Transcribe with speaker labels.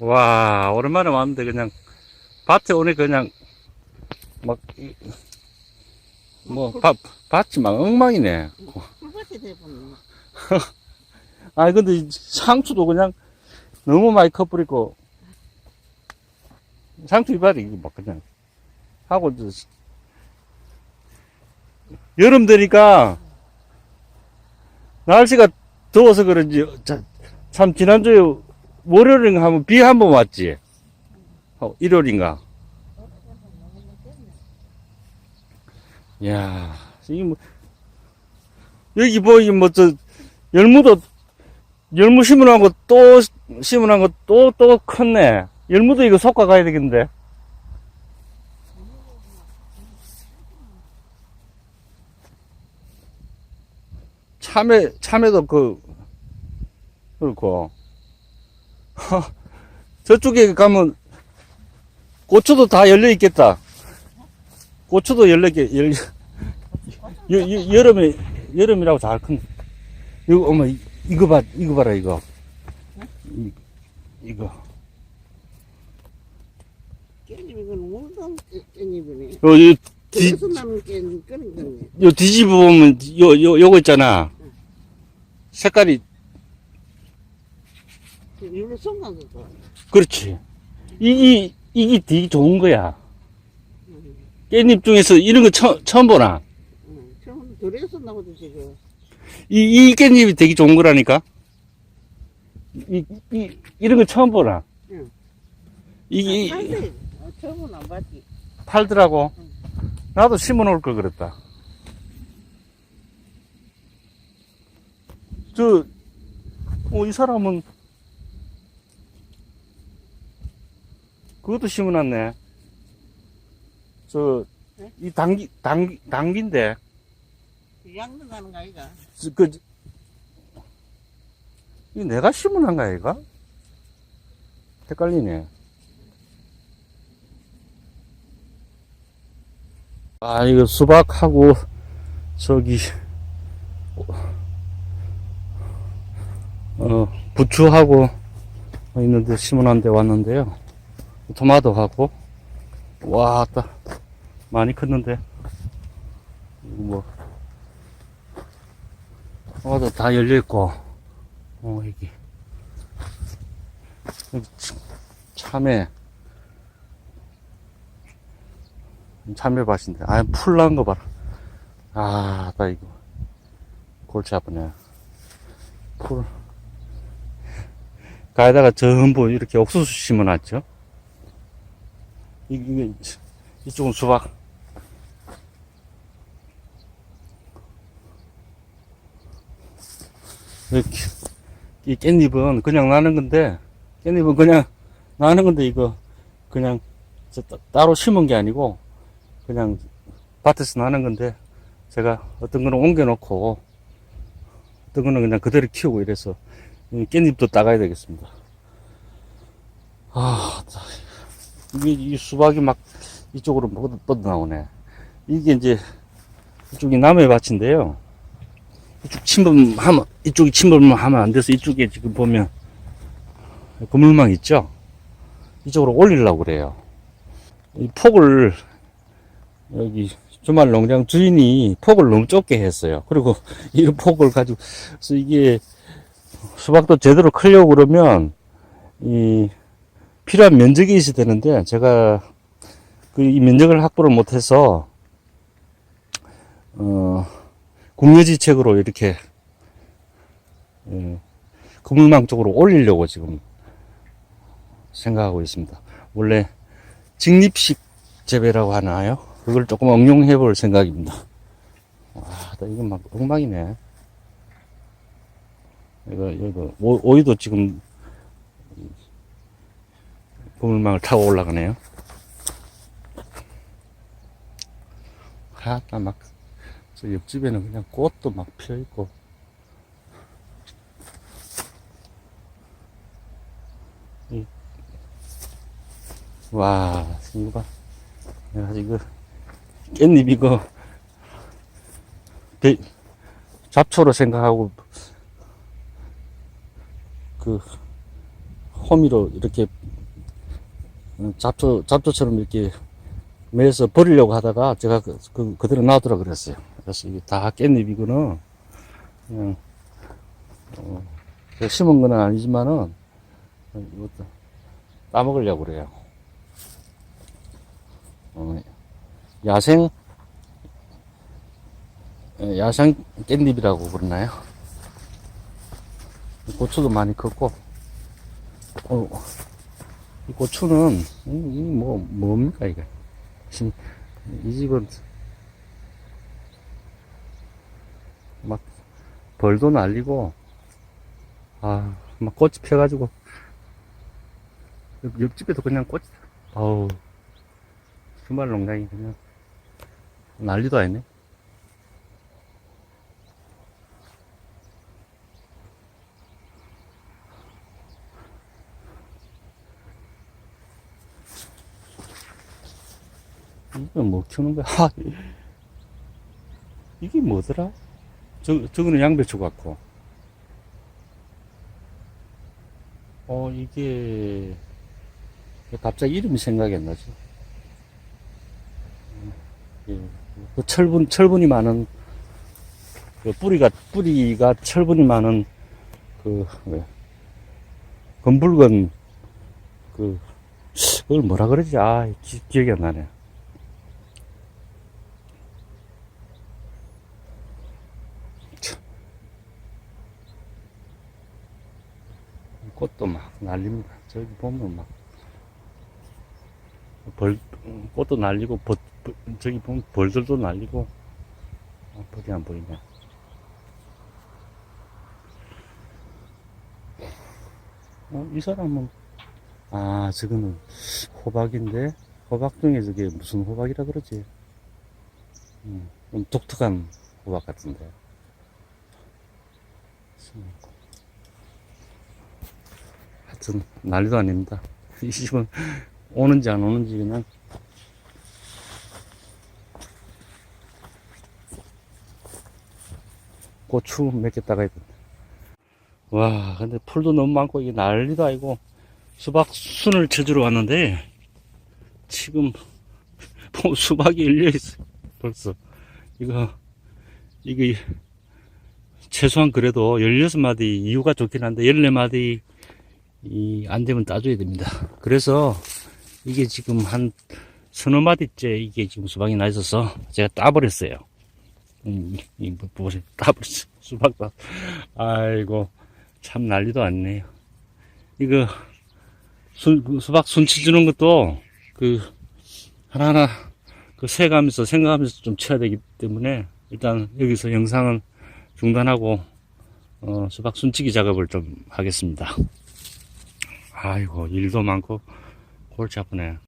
Speaker 1: 와, 오랜만에 왔는데 그냥 밭에 오니 그냥 막, 이- 뭐, 밭, 밭이 막 엉망이네. 아니, 근데 이 상추도 그냥 너무 많이 커버리고, 상추 이발이 이거 막 그냥 하고, 여름 되니까 날씨가 더워서 그런지 자- 참 지난주에 월요일인가 하면 비 한 번 왔지. 어, 일요일인가. 야, 이게 뭐, 여기 뭐, 이 뭐, 저, 열무도, 열무 심으란 거 또, 심으란 거 또, 또 컸네. 열무도 이거 솎아 가야 되겠는데. 참외, 참외도 그, 그렇고. 저쪽에 가면 고추도 다 열려 있겠다. 고추도 열려 있겠, 열, 여, 여, 여름에, 여름이라고 잘 큰. 이거, 어머, 이- 이거 봐, 이거 봐라, 이거. 이, 이거.
Speaker 2: 깻잎 이건 울동 깻잎이네.
Speaker 1: 요, 요, 뒤,
Speaker 2: 그래서 남은 깻잎 그런 거네.
Speaker 1: 요 뒤집어 보면, 요, 요, 요거 있잖아. 색깔이,
Speaker 2: 일로 거고.
Speaker 1: 그렇지. 이, 이, 이게 되게 좋은 거야.
Speaker 2: 응.
Speaker 1: 깻잎 중에서 이런 거 처, 처음 보나?
Speaker 2: 응. 처음 들에서 나고도 지금.
Speaker 1: 이, 이 깻잎이 되게 좋은 거라니까? 이, 이, 이런 거 처음 보나?
Speaker 2: 응.
Speaker 1: 이게,
Speaker 2: 아. 어, 처음은 안 봤지.
Speaker 1: 팔더라고. 나도 심어 놓을 걸 그랬다. 저, 어, 이 사람은, 그것도 심어 놨네. 저,
Speaker 2: 네?
Speaker 1: 이 당기, 당기, 당기인데,
Speaker 2: 양도 가는 거 아이가?
Speaker 1: 저, 그, 이 내가 심어 놓은 거야, 이거? 헷갈리네. 아, 이거 수박하고, 저기, 어, 부추하고 있는데 심어놓은 데 왔는데요. 토마토 하고, 와, 따, 많이 컸는데. 이거 뭐, 토마토 다 열려있고, 어, 여기. 참외. 참외밭인데, 아, 풀 난 거 봐라. 아, 나 이거. 골치 아프네. 풀. 가에다가 전부 이렇게 옥수수 심어놨죠. 이- 이게, 이쪽은 수박. 이렇게, 이 깻잎은 그냥 나는 건데, 깻잎은 그냥 나는 건데, 이거, 그냥, 따로 심은 게 아니고, 그냥 밭에서 나는 건데, 제가 어떤 거는 옮겨놓고, 어떤 거는 그냥 그대로 키우고 이래서, 이 깻잎도 따가야 되겠습니다. 아, 자, 이게, 이 수박이 막 이쪽으로 뻗어, 뻗어 나오네. 이게 이제, 이쪽이 남의 밭인데요. 이쪽 침범하면, 이쪽이 침범하면 안 돼서 이쪽에 지금 보면, 그물망 있죠? 이쪽으로 올리려고 그래요. 이 폭을, 여기 주말 농장 주인이 폭을 너무 좁게 했어요. 그리고 이 폭을 가지고, 그래서 이게 수박도 제대로 크려고 그러면, 이, 필요한 면적이 있어야 되는데, 제가 그 이 면적을 확보를 못해서, 어, 국려지책으로 이렇게, 예, 그물망 쪽으로 올리려고 지금 생각하고 있습니다. 원래 직립식 재배라고 하나요? 그걸 조금 응용해 볼 생각입니다. 와, 나 이거 막 엉망이네. 이거, 이거, 오, 오이도 지금 그물망을 타고 올라가네요. 하나 막, 저 옆집에는 그냥 꽃도 막 피어 있고. 이, 와, 봐. 내가 이거, 깻잎 이거, 배- 잡초로 생각하고, 그, 호미로 이렇게 어, 잡초, 잡초처럼 이렇게 매서 버리려고 하다가 제가 그, 그, 그대로 놔두라 그랬어요. 그래서 이게 다 깻잎이고는 그냥, 어, 제가 심은 건 아니지만은, 이것도 따먹으려고 그래요. 어, 야생, 예, 야생 깻잎이라고 그러나요? 고추도 많이 컸고, 어, 이 고추는, 이, 이 뭐, 뭡니까. 진- 이 집은, 막, 벌도 날리고, 아, 막 꽃이 펴가지고, 옆- 옆집에도 그냥 꽃이, 아우, 주말 농장이 그냥, 난리도 아니네. 이거 뭐 키우는 거야? 아, 이게 뭐더라? 저, 저거는 양배추 같고. 어, 이게, 갑자기 이름이 생각이 안 나지. 예, 그 철분, 철분이 많은, 그 뿌리가, 뿌리가 철분이 많은, 그, 왜, 검붉은, 그, 그걸 뭐라 그러지? 아, 기, 기억이 안 나네. 꽃도 막 날립니다. 저기 보면 막 벌, 꽃도 날리고 벌, 벌- 저기 보면 벌들도 날리고 아, 벌이 안 보이네. 어, 이 사람은 아 저거는 호박인데 호박 중에 저게 무슨 호박이라 그러지? 음, 좀 독특한 호박 같은데. 하여튼 난리도 아닙니다. 이 집은 오는지 안 오는지 그냥 고추 따가야 된다. 와, 근데 풀도 너무 많고 이게 난리도 아니고 수박 순을 찾으러 왔는데 지금 뭐 수박이 열려 있어. 벌써 이거 이거 최소한 그래도 16마디 이유가 좋긴 한데 14마디 이 안 되면 따줘야 됩니다. 그래서 이게 지금 한 서너 마디째 이게 지금 수박이 나 있어서 제가 따버렸어요. 음, 이, 뭐, 보세요. 따버렸어. 수박 따. 아이고, 참 난리도 아니네요. 이거, 수, 그 수박 순치 주는 것도 그, 하나하나 그 세가면서 생각하면서 좀 쳐야 되기 때문에 일단 여기서 영상은 중단하고, 어, 수박 순치기 작업을 좀 하겠습니다. 아이고, 일도 많고, 골치 아프네.